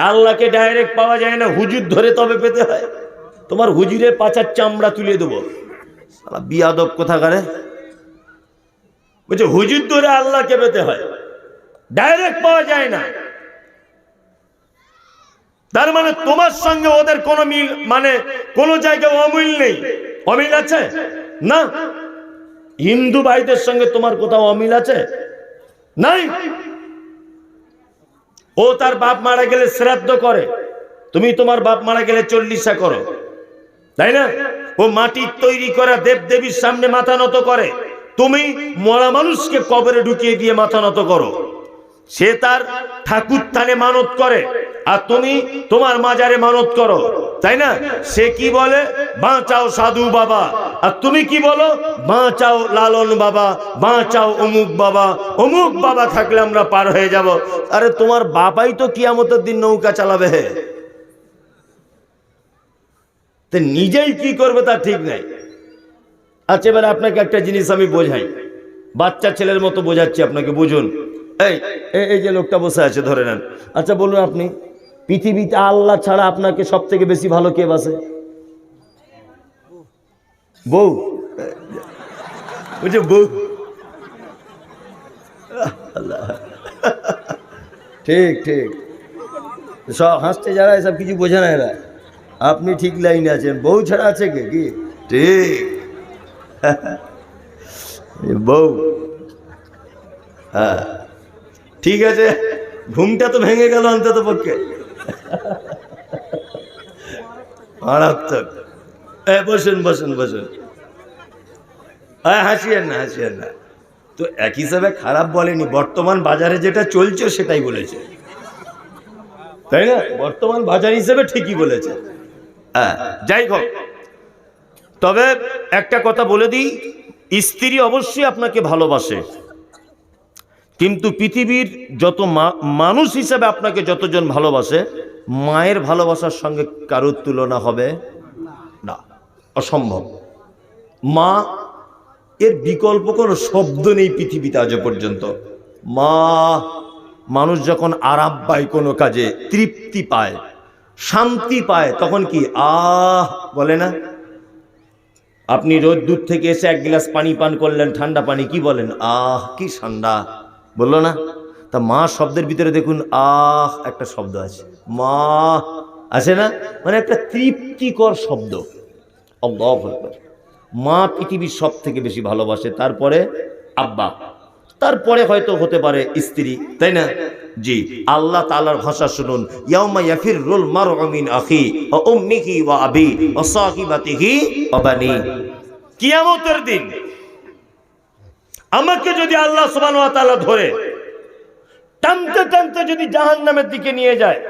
আল্লাহকে ডাইরেক্ট পাওয়া যায় না, হুজুর ধরে তবে পেতে হয়। তোমার হুজুরের পাচার চামড়া তুলে দেবো। বিয়াদব কোথাকারে? বলছে, হুজুর ধরে আল্লাহকে পেতে হয়। ডাইরেক্ট পাওয়া যায় না। তার মানে তোমার সঙ্গে ওদের কোনো মিল মানে কোনো জায়গায় অমিল নেই। অমিল আছে? না। হিন্দু ভাইদের সঙ্গে তোমার কোথাও অমিল আছে? নাই। ও তার বাপ মারা গেলে শ্রাদ্ধ করে। তুমি তোমার বাপ মারা গেলে চল্লিশা করো। তাই না? ও মাটির তৈরি করা দেব দেবীর সামনে মাথা নত করে। তুমি মরা মানুষকে কবরে ঢুকিয়ে দিয়ে মাথা নত করো। সে তার ঠাকুর থানে মানত করে, আর তুমি তোমার মাজারে মানত করো। তাই না? সে কি বলে? বাঁচাও সাধু বাবা। আর তুমি কি বলো? বাঁচাও লালন বাবা, বাঁচাও অমুক বাবা অমুক বাবা থাকলে আমরা পার হয়ে যাব। আরে তোমার বাবাই তো কিয়ামতের দিন নৌকা চালাবে। হে নিজেই কি করবে তা ঠিক নাই। আচ্ছা এবার আপনাকে একটা জিনিস আমি বোঝাই। বাচ্চা ছেলের মতো বোঝাচ্ছি আপনাকে, বুঝুন। এই- এই যে লোকটা বসে আছে, ধরে নেন। আচ্ছা বলুন আপনি, পৃথিবীতে আল্লাহ ছাড়া আপনাকে সব থেকে বেশি ভালো কে বাসে? বউ। বুঝছে বউ। ঠিক ঠিক। সব হাসতে যারা, এসব কিছু বোঝে না এরা। আপনি ঠিক লাইনে আছেন। বউ ছাড়া আছে কে, কি? ঠিক। বউ। হ্যাঁ। ঠিক আছে। ঘুমটা তো ভেঙে গেল অন্তত পক্ষে মারাত্মক। বসুন বসুন বসুন। হ্যাঁ হাসিয়েন না হাসিয়েন না। তো এক হিসাবে খারাপ বলেনি, বর্তমান বাজারে যেটা চলছে সেটাই বলেছে। তাই না? বর্তমান বাজার হিসেবে ঠিকই বলেছে। হ্যাঁ যাই হোক। তবে একটা কথা বলে দিই, স্ত্রী অবশ্যই আপনাকে ভালোবাসে। কিন্তু পৃথিবীর যত মানুষ হিসেবে আপনাকে যতজন ভালোবাসে, মায়ের ভালোবাসার সঙ্গে কারোর তুলনা হবে অসম্ভব। মা, এর বিকল্প কোনো শব্দ নেই পৃথিবীতে আজও পর্যন্ত। মা, মানুষ যখন আরাম পায় কোনো কাজে, তৃপ্তি পায়, শান্তি পায়, তখন কি আহ বলে না? আপনি রোদ দূর থেকে এসে এক গ্লাস পানি পান করলেন, ঠান্ডা পানি, কি বলেন? আহ, কি ঠান্ডা। বলল না? তা মা শব্দের ভিতরে দেখুন, আহ, একটা শব্দ আছে। মা আছে না? মানে একটা তৃপ্তিকর শব্দ। আল্লাহু। মা পৃথিবীর সব থেকে বেশি ভালোবাসে, তারপরে আব্বা। তারপরে হয়তো হতে পারে স্ত্রী, তাই না? জি, আল্লাহ তালার ভাষা শুনুন। কিয়ামতের দিন আমাকে যদি আল্লাহ তাআলা ধরে, টানতে টানতে যদি জাহান্নামের দিকে নিয়ে যায়,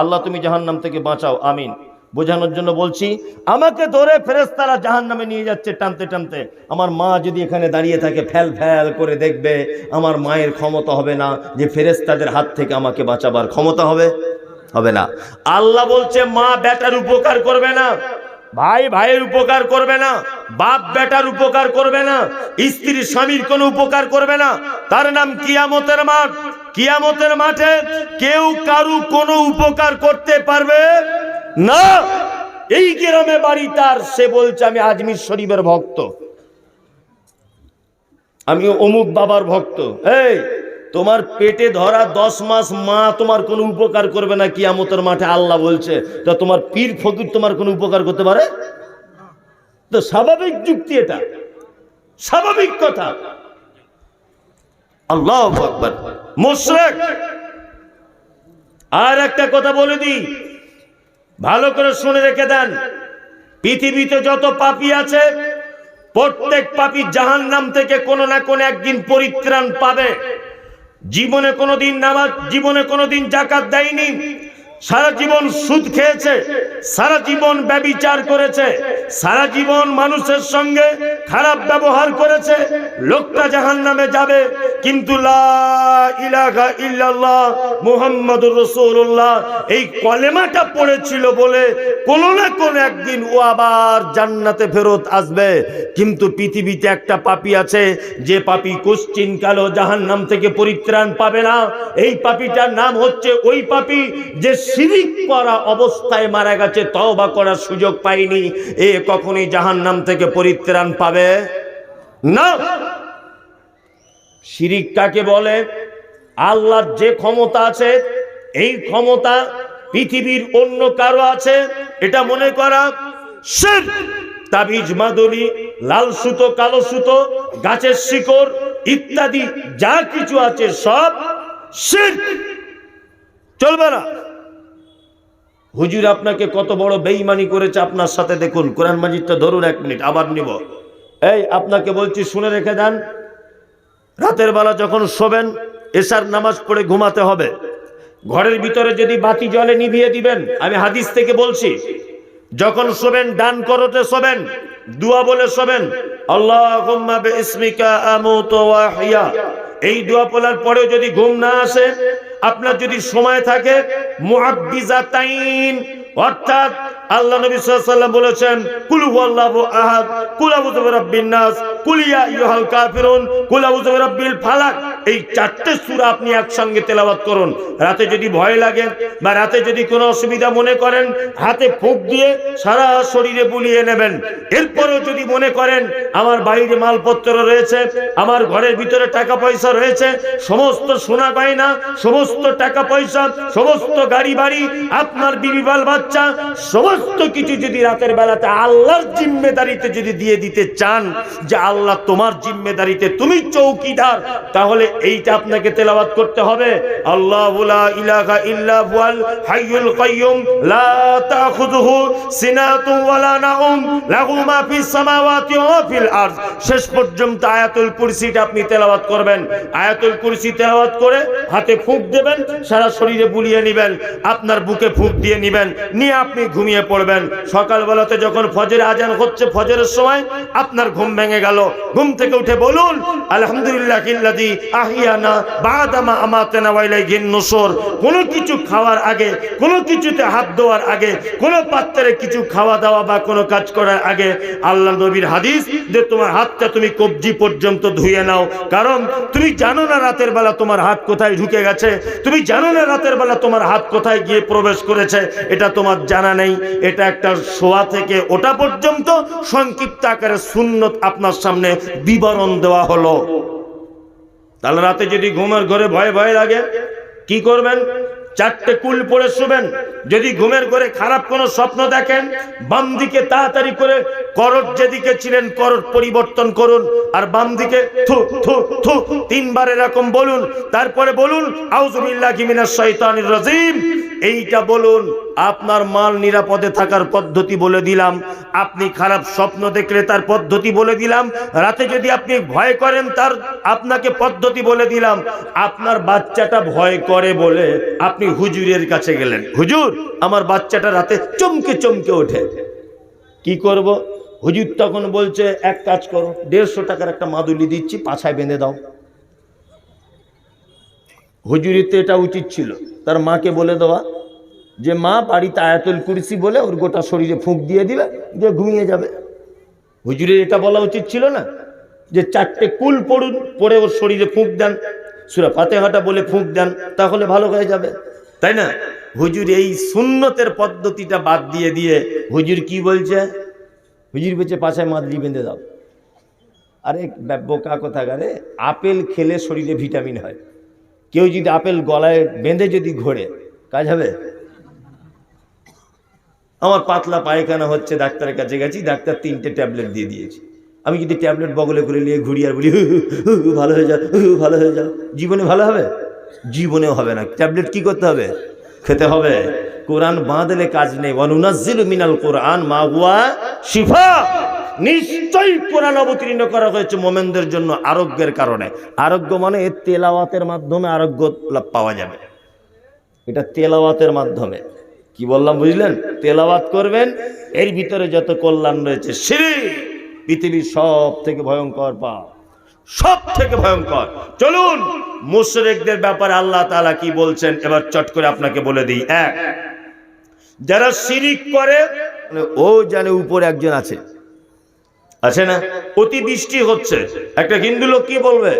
আল্লাহ তুমি জাহান্নাম থেকে বাঁচাও, আমিন। বোঝানোর জন্য বলছি, আমাকে ধরে ফেরেস্তারা জাহান নামে নিয়ে যাচ্ছে টানতে টানতে। আমার মা যদি এখানে দাঁড়িয়ে থাকে, ফ্যাল ফ্যাল করে দেখবে, আমার মায়ের ক্ষমতা হবে না যে ফেরেস্তাদের হাত থেকে আমাকে বাঁচাবার ক্ষমতা হবে হবে না। আল্লাহ বলছে, মা বেটার উপকার করবে না, ভাই ভাইয়ের উপকার করবে না, বাপ বেটার উপকার করবে না স্ত্রী স্বামীর কোনো উপকার করবে না। তার নাম কিয়ামতের মাঠ। কিয়ামতের মাঠে কেউ কারু কোনো উপকার করতে পারবে না, এই গ্রামে বাড়ি তার, সে বলছে, আমি আজমির শরীফের ভক্ত। আমি অমুক বাবার ভক্ত। এই, তোমার পেটে ধরা দশ মাস মা তোমার কোনো উপকার করবে না কি আমতের মাঠে? আল্লাহ বলছে, তা তোমার পীর ফকির তোমার কোনো উপকার করতে পারে? তো স্বাভাবিক যুক্তি এটা। স্বাভাবিক কথা। আল্লাহ আর একটা কথা বলে দিই। ভালো করে শুনে রেখে দেন। পৃথিবীতে যত পাপি আছে, প্রত্যেক পাপি জাহান নাম থেকে কোনো না কোনো একদিন পরিত্রাণ পাবে। জীবনে কোনোদিন নামাজ, জীবনে কোনোদিন জাকাত দেয়নি। সারা জীবন সুদ খেয়েছে, সারা জীবন ব্যবিচার করেছে, সারা জীবন মানুষের সঙ্গে খারাপ ব্যবহার করেছে, লোকটা জাহান নামে যাবে, কিন্তু এই কলেমাটা পড়েছিল বলে কোন না কোন একদিন ও আবার জান্নাতে ফেরত আসবে। কিন্তু পৃথিবীতে একটা পাপি আছে, যে পাপি কোশ্চিন কালো জাহান্নাম থেকে পরিত্রাণ পাবে না। এই পাপিটার নাম হচ্ছে ওই পাপী যে শিরিক করা অবস্থায় মারা গেছে, তওবা করার সুযোগ পায়নি। এ কখনই জাহান্নাম থেকে পরিত্রাণ পাবে না। শিরিক কাকে বলে? আল্লাহর যে ক্ষমতা আছে, এই ক্ষমতা পৃথিবীর অন্য কারও আছে? এটা মনে করা। তাবিজ লাল সুতো, কালো সুতো, গাছের শিকড় ইত্যাদি যা কিছু আছে সব। চলবে না। হুজুর আপনাকে কত বড় বেইমানি করেছে আপনার সাথে দেখুন। কোরআন মাজিদটা ধরুন এক মিনিট, আবার নিব। এই, আপনাকে বলছি, শুনে রেখে দেন। রাতের বেলা যখন শোবেন, এশার নামাজ পড়ে ঘুমাতে হবে। ঘরের ভিতরে যদি বাতি জলে নিভিয়ে দিবেন, আমি হাদিস থেকে বলছি, যখন শোবেন, ডান করতে শোবেন, দুয়া বলে শোবেন এই দোয়া বলার পরেও যদি ঘুম না আসে, আপনার যদি সময় থাকে অর্থাৎ আল্লাহ নবী সাল্লাম বলেছেন, কুলু হুয়াল্লাহু আহাদ, কুল আউযু বিরাব্বিন নাস, কুল ইয়া কাফিরুন, কুল আউযু বিরাব্বিল ফালাক। এই চারটে সূরা আপনি একসঙ্গে তেলাওয়াত করুন। রাতে যদি ভয় লাগে বা রাতে যদি কোনো অসুবিধা মনে করেন, হাতে ফুঁক দিয়ে সারা শরীরে বুলিয়ে নেবেন। এরপরেও যদি মনে করেন, আমার বাইরে মালপত্র রয়েছে, আমার ঘরের ভিতরে টাকা পয়সা রয়েছে, সমস্ত সোনা গয়না, সমস্ত টাকা পয়সা, সমস্ত গাড়ি বাড়ি, আপনার বিবিবাল বাচ্চা, সমস্ত কিছু যদি রাতের বেলাতে আল্লাহর জিম্মেদারিতে যদি দিয়ে দিতে চান, যে আল্লাহ তোমার জিম্মেদারিতে তুমি চৌকিদার, তাহলে এইটা আপনাকে তেলাওয়াত করতে হবে। শেষ পর্যন্ত আয়াতুল কুরসিটা আপনি তেলাওয়াত করবেন। আয়াতুল কুরসি তেলাওয়াত করে হাতে ফুঁক দেবেন, সারা শরীরে বুলিয়ে নেবেন, আপনার বুকে ফুঁক দিয়ে নেবেন, নিয়ে আপনি ঘুমিয়ে পড়বেন। সকালবেলাতে যখন ফজরে আজান হচ্ছে, ফজরের সময় আপনার ঘুম ভেঙে গেল। ঘুম থেকে উঠে বলুন, আলহামদুলিল্লাহ কিল্লাদি আহিয়ানা, বাদামা আমাতেনা ওয়াইলাইহিন নুসুর। কোনো কিছু খাওয়ার আগে, কোনো কিছুতে হাত দেওয়ার আগে, কোনো পাত্রে কিছু খাওয়া দাওয়া বা কোনো কাজ করার আগে আল্লাহ নবীর হাদিস যে তোমার হাতটা তুমি কবজি পর্যন্ত ধুয়ে নাও। কারণ তুমি জানো না রাতের বেলা তোমার হাত কোথায় ঢুকে গেছে? তুমি জানো না রাতের বেলা তোমার হাত কোথায় গিয়ে প্রবেশ করেছে? এটা তোমার জানা নেই। এটা একটা শোয়া থেকে ওটা পর্যন্ত সংক্ষিপ্ত আকারে সুন্নত আপনার সামনে বিবরণ দেওয়া হলো। তাহলে রাতে যদি ঘুমের ঘরে ভয় ভয় লাগে, কি করবেন? চারটে কুল পরে শুবেন। যদি ঘুমের ঘরে খারাপ কোনো স্বপ্ন দেখেন, বাম দিকে তাড়াতাড়ি করে করট যেদিকে ছিলেন করট পরিবর্তন করুন। আর বাম দিকে থু থু থু, তিনবার এরকম বলুন। তারপরে বলুন আউজুবিল্লাহ কিমিনা শৈতানির রাজিম। এইটা বলুন, আপনার মাল নিরাপদে থাকার পদ্ধতি বলে দিলাম। আপনি খারাপ স্বপ্ন দেখলে তার পদ্ধতি বলে দিলাম। রাতে যদি আপনি ভয় করেন, তার আপনাকে পদ্ধতি বলে দিলাম। আপনার বাচ্চাটা ভয় করে বলে আপনি হুজুরের কাছে গেলেন। হুজুর, আমার বাচ্চাটা রাতে চমকে চমকে ওঠে। কি করব? হুজুর তখন বলছে, এক কাজ করো, দেড়শো টাকার একটা মাদুলি দিচ্ছি, পাছায় বেঁধে দাও। হুজুরিতে এটা উচিত ছিল। তার মাকে বলে দেওয়া যে, মা, বাড়িতে আয়াতুল কুরসি বলে ওর গোটা শরীরে ফুঁক দিয়ে দিবে, দিয়ে ঘুমিয়ে যাবে। হুজুরের এটা বলা উচিত ছিল না যে, চারটে কুল পড়ুন, পড়ে ওর শরীরে ফুঁক দেন, সুরা ফাতেহাটা বলে ফুঁক দেন, তাহলে ভালো হয়ে যাবে। তাই না? হুজুর এই সুন্নতের পদ্ধতিটা বাদ দিয়ে দিয়ে হুজুর কি বলছে? হুজুর বলছে, পাশায় মাদলি বেঁধে দাও। আরে ব্যা- কথা কোথাকারে আপেল খেলে শরীরে ভিটামিন হয়। কেউ যদি আপেল গলায় বেঁধে যদি ঘোরে কাজ হবে? আমার পাতলা পায়খানা হচ্ছে ডাক্তারের কাছে গেছি ডাক্তার তিনটে ট্যাবলেট দিয়ে দিয়েছে। আমি যদি ট্যাবলেট বগলে করে নিয়ে ঘুরি আর বলি "হু, হু, হু, হু, ভালো হয়ে যাও ভালো হয়ে যাও। জীবনে ভালো হবে? জীবনেও হবে না। ট্যাবলেট কি করতে হবে? খেতে হবে। কোরআন বাঁধলে কাজ নেই। অনুনাজিল মিনাল কোরআন মা হুয়া শিফা। নিশ্চয়ই কোরআন অবতীর্ণ করা হয়েছে মোমেনদের জন্য আরোগ্যের কারণে। আরোগ্য মানে তেলাওয়াতের মাধ্যমে আরোগ্য লাভ পাওয়া যাবে। এটা তেলাওয়াতের মাধ্যমে। কি বললাম, বুঝলেন? তেলাওয়াত করবেন, এর ভিতরে যত কল্যাণ রয়েছে, সিঁড়ি! পৃথিবীর সব থেকে ভয়ঙ্কর পাপ সব থেকে ভয়ঙ্কর। চলুন, মুশরিকদের ব্যাপারে আল্লাহ তাআলা কি বলছেন, এবার চট করে আপনাকে বলে দিই। এক, যারা শিরিক করে মানে ও জানে উপরে একজন আছে আছে না? অতি বৃষ্টি হচ্ছে। একটা হিন্দু লোক কি বলবে?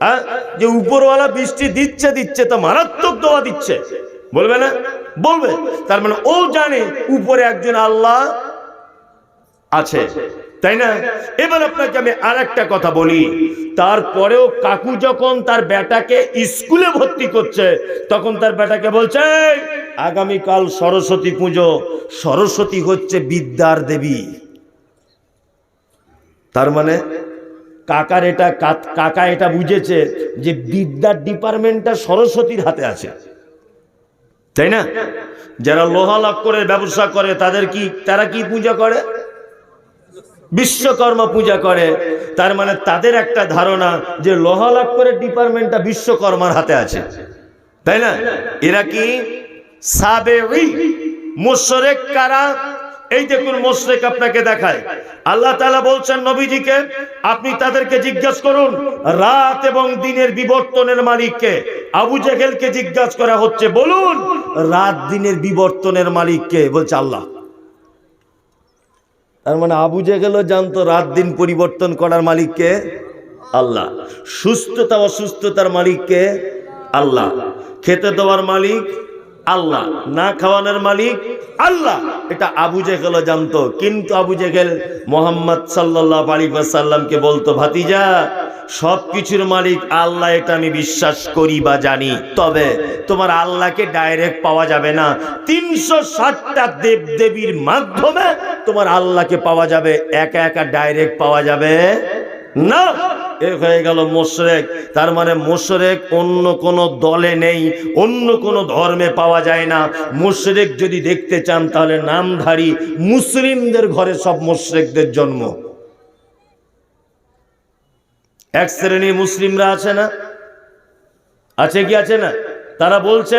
হ্যাঁ? যে উপরওয়ালা বৃষ্টি দিচ্ছে দিচ্ছে তা মারাত্মক দোয়া দিচ্ছে। বলবে না? বলবে। তার মানে ও জানে উপরে একজন আল্লাহ আছে। তাই না? এবার আপনাকে আমি আর একটা কথা বলি। তারপরেও কাকু যখন তার বেটাকে স্কুলে ভর্তি করছে তখন তার বেটাকে বলছে "এই, আগামীকাল সরস্বতী পুজো। সরস্বতী হচ্ছে বিদ্যার দেবী। তার মানে কাকার এটা কাকা এটা বুঝেছে যে বিদ্যার ডিপার্টমেন্টটা সরস্বতীর হাতে আছে। তাই না? যারা লোহা লক্করের ব্যবসা করে, তাদের কি, তারা কি পূজা করে? বিশ্বকর্মা পূজা করে। তার মানে তাদের একটা ধারণা যে লোহা লক্করের ডিপার্টমেন্টটা বিশ্বকর্মার হাতে আছে। তাই না? এরা কি? সাবেরি মুশরেক কারা? এই দেখুন মোশরেক আপনাকে দেখায়। আল্লাহ তাআলা বলছেন, নবীজিকে আপনি তাদেরকে জিজ্ঞাসা করুন, রাত এবং দিনের বিবর্তনের মালিককে। আবু জেহেলকে জিজ্ঞাসা করা হচ্ছে, বলুন, রাত দিনের বিবর্তনের মালিককে? বলছে আল্লাহ। তার মানে আবু জেহেলও জানতো রাত দিন পরিবর্তন করার মালিককে আল্লাহ। সুস্থতা, অসুস্থতার মালিককে আল্লাহ। খেতে দেওয়ার মালিক আল্লাহ, না খাওয়ানোর মালিক আল্লাহ। এটা আবু জেহেলও জানতো, কিন্তু আবু জেহেল মোহাম্মদ সাল্লাহ আলী সাল্লামকে বলতো, ভাতিজা সব কিছুর মালিক আল্লাহ, এটা আমি বিশ্বাস করি বা জানি। তবে তোমার আল্লাহকে ডাইরেক্ট পাওয়া যাবে না। তিনশো ষাটটা দেব দেবীর মাধ্যমে তোমার আল্লাহকে পাওয়া যাবে। একা একা ডাইরেক্ট পাওয়া যাবে না। এ হয়ে গেল মোশরেক। তার মানে মোশরেক অন্য কোন দলে নেই, অন্য কোন ধর্মে পাওয়া যায় না। মোশরেক যদি দেখতে চান, তাহলে নামধারী মুসলিমদের ঘরে সব মোশরেকদের জন্ম। এক শ্রেণি মুসলিমরা আছে না? আছে কি আছে না? তারা বলছে